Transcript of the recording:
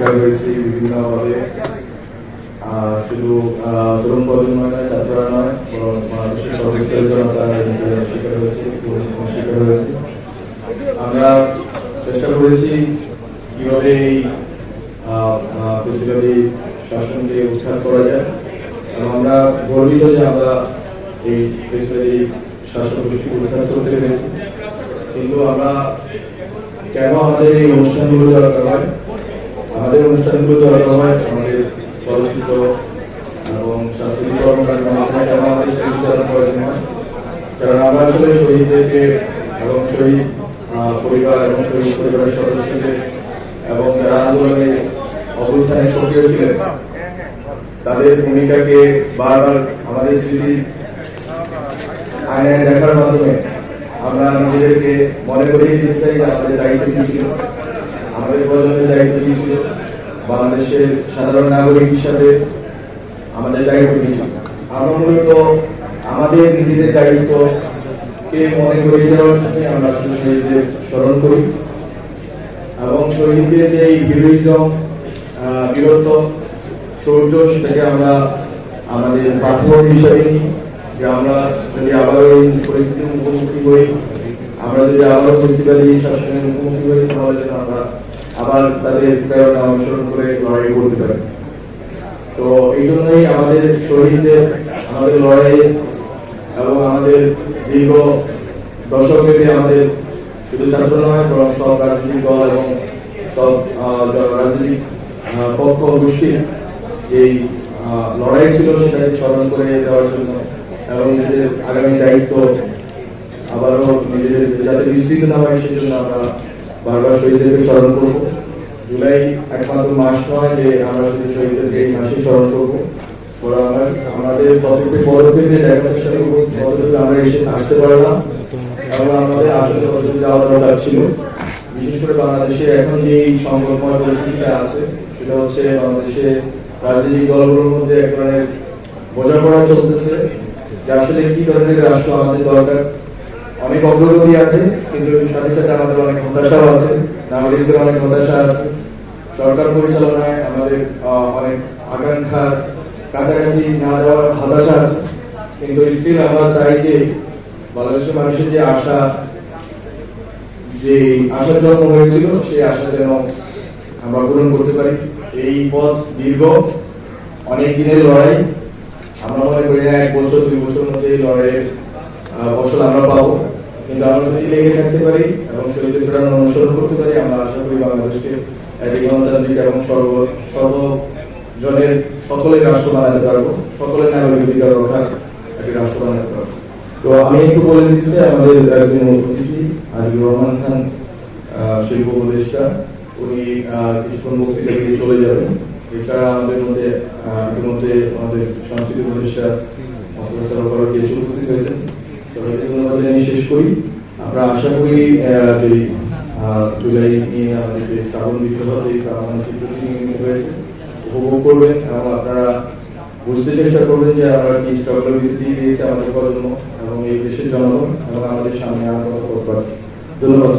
শিকার হয়েছি বিভিন্নভাবে শুধু তরুণ প্রজন্ম নয়, ছাত্ররা নয়, বরং বাংলাদেশের সর্বস্তরের জনতা শিকার আমরা চেষ্টা করেছি কীভাবে এই বেসিক্যালি শাসনকে উদ্ধার করা যায়। এবং আমরা গর্বিত যে আমরা এই বেসিক্যালি শাসন গোষ্ঠীকে উদ্ধার করতে পেরেছি। কিন্তু আমরা কেন আমাদের এই অনুষ্ঠানগুলো দরকার হয় আমাদের অনুষ্ঠানগুলো দরকার হয়। আমাদের চলচ্চিত্র এবং সাংস্কৃতিক কেন আমাদের স্মৃতিচারণ প্রয়োজন হয়। কারণ আমরা আসলে শহীদদেরকে এবং শহীদ পরিবার এবং শহীদ পরিবারের সদস্যদের এবং যারা আন্দোলনে অবস্থানে সক্রিয় ছিলেন, তাদের ভূমিকাকে বারবার আমাদের স্মৃতি আয়নায় দেখার মাধ্যমে আমরা নিজেদেরকে মনে করিয়ে দিতে চাই আমাদের দায়িত্ব কি ছিল। আমাদের প্রজন্মের দায়িত্ব কি ছিল? বাংলাদেশের সাধারণ নাগরিক হিসাবে আমাদের দায়িত্ব কি ছিল? আমরা মূলত আমাদের নিজেদের দায়িত্ব কে মনে করিয়ে দেওয়ার জন্য আমরা শহীদদের স্মরণ করি। এবং শহীদদের যে হিরোইজম বীরত্ব শৌর্য সেটাকে আমরা আমাদের পাঠ্য হিসাবে নিই। যে আমরা যদি আবার ওই পরিস্থিতির মুখোমুখি হই আমরা যদি আবার প্রিন্সিপালি শাসনের মুখোমুখি হই, তাহলে যেন আমরা আবার তাদের প্রেরণা অনুসরণ করে লড়াই করতে পারি। তো এই জন্যই আমাদের শহীদদের, আমাদের লড়াই এবং আমাদের দীর্ঘ দশক ব্যাপী আমাদের শুধু ছাত্র নয়, বরং সব রাজনৈতিক দল এবং সব রাজনৈতিক পক্ষ গোষ্ঠীর এই লড়াই ছিল সেটাকে স্মরণ করে দেওয়ার জন্য এবং নিজেদের আগামী দায়িত্ব আবারও নিজেদের যাতে বিস্তৃত না হয়, সেজন্য আমরা বারবার শহীদদেরকে স্মরণ করব। জুলাই একমাত্র মাস নয় যে আমরা শুধু শহীদদেরকে এই মাসে স্মরণ করব। বাংলাদেশে এখন যে সংকটময় আছে, সেটা হচ্ছে বাংলাদেশে রাজনৈতিক দলগুলোর মধ্যে এক ধরনের বোঝাপড়া চলতেছে। যে আসলে কি ধরনের রাষ্ট্র আমাদের দরকার অনেক অগ্রগতি আছে, কিন্তু সাথে সাথে আমাদের অনেক হতাশাও আছে, নাগরিকদের অনেক হতাশা আছে। সরকার পরিচালনায় আমাদের অনেক আকাঙ্ক্ষার কাছাকাছি না যাওয়ার হতাশা আছে, কিন্তু স্টিল আমরা চাই যে বাংলাদেশের মানুষের যে আশা, যে আশার জন্ম হয়েছিল, সেই আশা যেন আমরা পূরণ করতে পারি। এই পথ দীর্ঘ, অনেক দিনের লড়াই। আমরা মনে করি না এক বছর, দুই বছর মধ্যে এই লড়াইয়ের ফসল আমরা পাবো। কিন্তু আমরা যদি লেগে থাকতে পারি এবং শহীদের প্রেরণা অনুসরণ করতে পারি, আমরা আশা করি বাংলাদেশকে গণতান্ত্রিক এবং সর্ব, সর্বজনের সকলের রাষ্ট্র বানাতে পারব। সকলের নাগরিক অধিকার রক্ষার একটি রাষ্ট্র বানাতে পারব। তো আমি একটু বলে দিতে চাই, আমাদের একজন অতিথি আজিবুর রহমান খান শিল্প উপদেষ্টা। উনি কিছুক্ষণ বক্তৃতা দিয়ে চলে যাবেন। এছাড়া আমাদের মধ্যে ইতিমধ্যে আমাদের সংস্কৃতি উপদেষ্টা এসে উপস্থিত হয়েছেন। সবাইকে করি আমরা আশা করি জুলাই নিয়ে আমাদের শ্রাবণ হয়েছে উপভোগ করবেন এবং আপনারা বুঝতে চেষ্টা করবেন যে আমরা কি আমাদের এবং এই দেশের জনগণ এবং আমাদের সামনে আরও ধন্যবাদ।